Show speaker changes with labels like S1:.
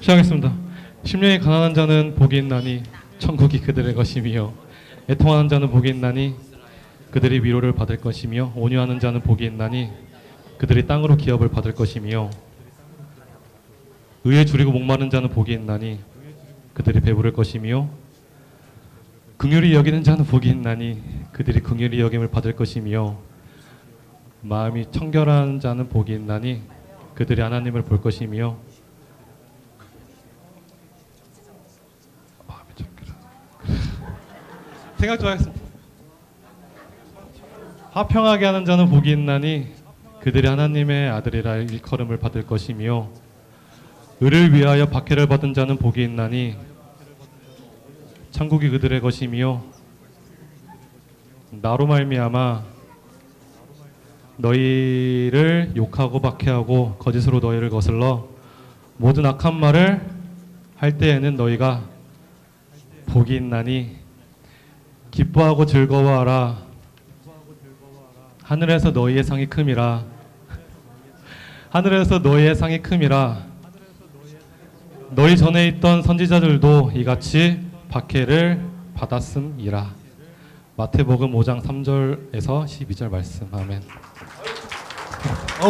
S1: 시작하겠습니다. 심령이 가난한 자는 복이 있나니 천국이 그들의 것이며 애통하는 자는 복이 있나니 그들이 위로를 받을 것이며 온유하는 자는 복이 있나니 그들이 땅으로 기업을 받을 것이며 의에 줄이고 목마른 자는 복이 있나니 그들이 배부를 것이며 긍휼히 여기는 자는 복이 있나니 그들이 긍휼히 여김을 받을 것이며 마음이 청결한 자는 복이 있나니 그들이 하나님을 볼 것이며 마음이 청결한 생각 좀 하겠습니다. 화평하게 하는 자는 복이 있나니 그들이 하나님의 아들이라 일컬음을 받을 것이며 의를 위하여 박해를 받은 자는 복이 있나니 천국이 그들의 것이며 나로 말미암아 너희를 욕하고 박해하고 거짓으로 너희를 거슬러 모든 악한 말을 할 때에는 너희가 복이 있나니 기뻐하고 즐거워하라. 하늘에서 너희의 상이 큼이라. 하늘에서 너희의 상이 큼이라. 너희 전에 있던 선지자들도 이같이 박해를 받았음이라. 마태복음 5장 3절에서 12절 말씀. 아멘.
S2: 어.